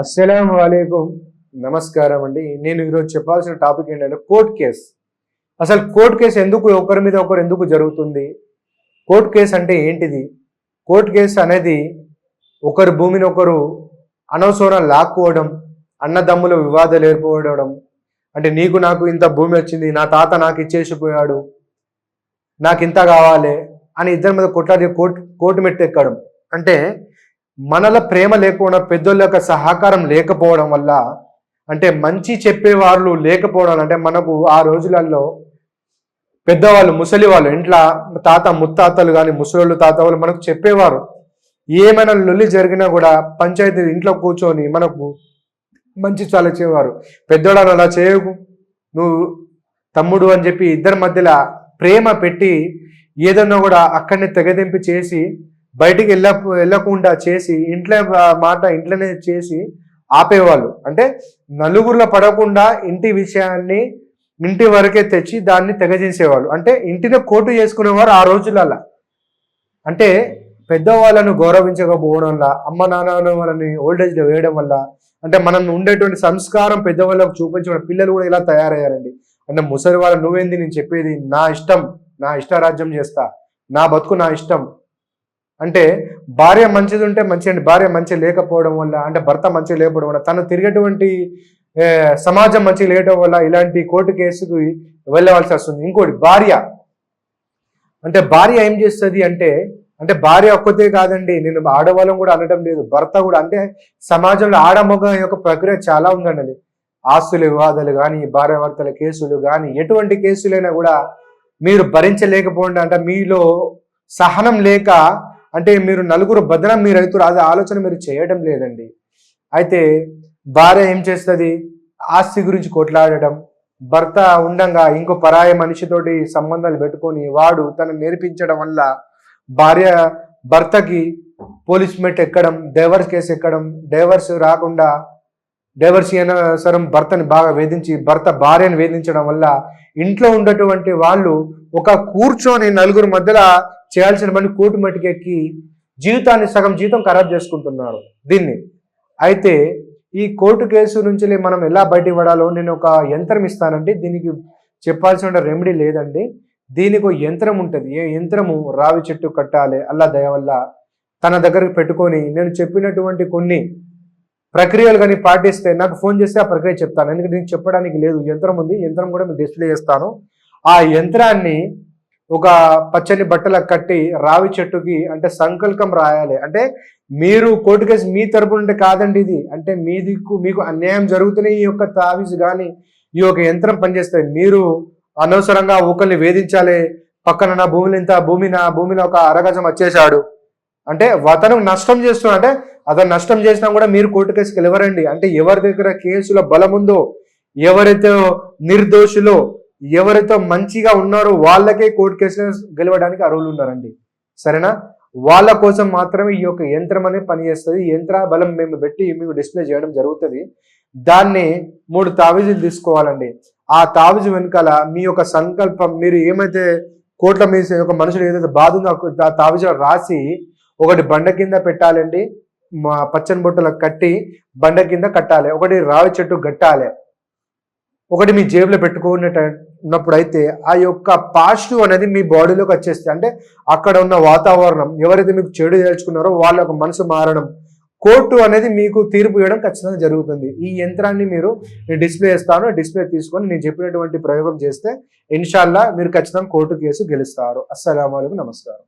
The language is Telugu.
అస్సలం వాలేకుం నమస్కారం అండి. నేను ఈరోజు చెప్పాల్సిన టాపిక్ ఏంటంటే కోర్ట్ కేస్. అసలు కోర్ట్ కేసు ఎందుకు ఒకరి మీద ఒకరు ఎందుకు జరుగుతుంది? కోర్ట్ కేసు అంటే ఏంటిది? కోర్ట్ కేసు అనేది ఒకరి భూమిని ఒకరు అనవసరం లాక్కోవడం అన్నదమ్ముల వివాదాలు ఏర్పడడం. అంటే నీకు నాకు ఇంత భూమి వచ్చింది నా తాత నాకు ఇచ్చేసిపోయాడు నాకు ఇంత కావాలి అని ఇద్దరి మీద కొట్లాడి కోర్టు కోర్టు మెట్టు ఎక్కడం. అంటే మనల ప్రేమ లేకుండా పెద్దోళ్ళ యొక్క సహకారం లేకపోవడం వల్ల అంటే మంచి చెప్పేవాళ్ళు లేకపోవడం అంటే మనకు ఆ రోజులలో పెద్దవాళ్ళు ముసలి వాళ్ళు ఇంట్లో తాత ముత్తాతలు కానీ ముసలోళ్ళు తాత వాళ్ళు మనకు చెప్పేవారు. ఏమైనా లొల్లి జరిగినా కూడా పంచాయతీ ఇంట్లో కూర్చొని మనకు మంచి చాలా చేవారు అలా చేయకు. నువ్వు తమ్ముడు అని చెప్పి ఇద్దరి మధ్యలో ప్రేమ పెట్టి ఏదన్నా కూడా అక్కడనే తెగదింపి చేసి బయటికి వెళ్ళ వెళ్ళకుండా చేసి ఇంట్లో మాట ఇంట్లోనే చేసి ఆపేవాళ్ళు. అంటే నలుగురిలో పడకుండా ఇంటి విషయాన్ని ఇంటి వరకే తెచ్చి దాన్ని తెగజేసేవాళ్ళు. అంటే ఇంటిని కోటు చేసుకునేవారు ఆ రోజులలో అంటే పెద్దవాళ్ళను గౌరవించకపోవడం వల్ల అమ్మ నాన్న వాళ్ళని ఓల్డేజ్లో వేయడం వల్ల అంటే మనం ఉండేటువంటి సంస్కారం పెద్దవాళ్ళకు చూపించడం పిల్లలు కూడా ఇలా తయారయ్యారండి. అంటే ముసలి వాళ్ళ నువ్వేంది నేను చెప్పేది నా ఇష్టం నా ఇష్టారాజ్యం చేస్తా నా బతుకు నా ఇష్టం అంటే భార్య మంచిది ఉంటే మంచి అండి భార్య మంచి లేకపోవడం వల్ల అంటే భర్త మంచి లేకపోవడం వల్ల తను తిరిగేటువంటి సమాజం మంచి లేయడం వల్ల ఇలాంటి కోర్టు కేసుకు వెళ్ళవలసి వస్తుంది. ఇంకోటి భార్య. అంటే భార్య ఏం చేస్తుంది అంటే అంటే భార్య ఒక్కతే కాదండి నేను ఆడవాళ్ళం కూడా అనడం లేదు భర్త కూడా అంటే సమాజంలో ఆడమొగ యొక్క ప్రక్రియ చాలా ఉందండి. ఆస్తుల వివాదాలు కానీ భార్యాభర్తల కేసులు కానీ ఎటువంటి కేసులైనా కూడా మీరు భరించలేకపోండి అంటే మీలో సహనం లేక అంటే మీరు నలుగురు భద్రం మీరు రైతు రాజు ఆలోచన మీరు చేయడం లేదండి. అయితే భార్య ఏం చేస్తుంది? ఆస్తి గురించి కొట్లాడటం భర్త ఉండంగా ఇంకో పరాయ మనిషితోటి సంబంధాలు పెట్టుకొని వాడు తను నేర్పించడం వల్ల భార్య భర్తకి పోలీస్ మెట్ ఎక్కడం డైవర్స్ కేసు ఎక్కడం డైవర్స్ రాకుండా డైవర్స్ సరం భర్తని బాగా వేధించి భర్త భార్యను వేధించడం వల్ల ఇంట్లో ఉన్నటువంటి వాళ్ళు ఒక కూర్చొని నలుగురు మధ్యలో చేయాల్సిన పని కోర్టు మట్టుకెక్కి జీవితాన్ని సగం జీవితం ఖరాబ్ చేసుకుంటున్నారు దీన్ని. అయితే ఈ కోర్టు కేసు నుంచి మనం ఎలా బయటపడాలో నేను ఒక యంత్రం ఇస్తానండి. దీనికి చెప్పాల్సిన రెమెడీ లేదండి. దీనికి ఒక యంత్రం ఉంటుంది. ఏ యంత్రము? రావి చెట్టు కట్టాలి అల్లా దయ వల్ల తన దగ్గరకు పెట్టుకొని నేను చెప్పినటువంటి కొన్ని ప్రక్రియలు కానీ పాటిస్తే నాకు ఫోన్ చేస్తే ఆ ప్రక్రియ చెప్తాను. ఎందుకంటే నేను చెప్పడానికి లేదు. యంత్రం ఉంది. యంత్రం కూడా మీకు డిస్ప్లే చేస్తాను. ఆ యంత్రాన్ని ఒక పచ్చని బట్టల కట్టి రావి చెట్టుకి అంటే సంకల్పం రాయాలి. అంటే మీరు కోర్టు కేసు మీ తరపు నుండి కాదండి ఇది. అంటే మీ దిక్కు మీకు అన్యాయం జరుగుతున్న ఈ యొక్క తావీజు కానీ ఈ యొక్క యంత్రం పనిచేస్తుంది మీరు అనవసరంగా ఒకరిని వేధించాలి. పక్కన నా భూమిని ఇంత భూమి నా భూమిలో ఒక అరగజం వచ్చేసాడు అంటే అతను నష్టం చేస్తున్నా అంటే అతను నష్టం చేసినా కూడా మీరు కోర్టు కేసుకి వెళ్ళవరండి అంటే ఎవరి దగ్గర కేసులో బలం ఉందో ఎవరైతే నిర్దోషులో ఎవరితో మంచిగా ఉన్నారో వాళ్ళకే కోర్టు కేసులు గెలవడానికి అర్హులు ఉన్నారండి. సరేనా? వాళ్ళ కోసం మాత్రమే ఈ యొక్క యంత్రం అనేది పనిచేస్తుంది. యంత్ర బలం మేము పెట్టి మీకు డిస్ప్లే చేయడం జరుగుతుంది. దాన్ని మూడు తావీజులు తీసుకోవాలండి. ఆ తావీజు వెనకాల మీ యొక్క సంకల్పం మీరు ఏమైతే కోట్ల మీ యొక్క మనుషులు ఏదైతే బాధ ఉందో ఆ తావిజు రాసి ఒకటి బండ కింద పెట్టాలండి. మా పచ్చని బొట్టలకు కట్టి బండ కింద కట్టాలి. ఒకటి రావి చెట్టు కట్టాలి. ఒకటి మీ జేబులో పెట్టుకునేట ఉన్నప్పుడు అయితే ఆ యొక్క పాజిటివ్ అనేది మీ బాడీలోకి వచ్చేస్తే అంటే అక్కడ ఉన్న వాతావరణం ఎవరైతే మీకు చెడు తెలుసుకున్నారో వాళ్ళ యొక్క మనసు మారడం కోర్టు అనేది మీకు తీర్పు ఇవ్వడం ఖచ్చితంగా జరుగుతుంది. ఈ యంత్రాన్ని మీరు డిస్ప్లే చేస్తాను డిస్ప్లే తీసుకొని నేను చెప్పినటువంటి ప్రయోగం చేస్తే ఇన్షాల్లా మీరు ఖచ్చితంగా కోర్టు కేసు గెలుస్తారు. అస్సలం నమస్కారం.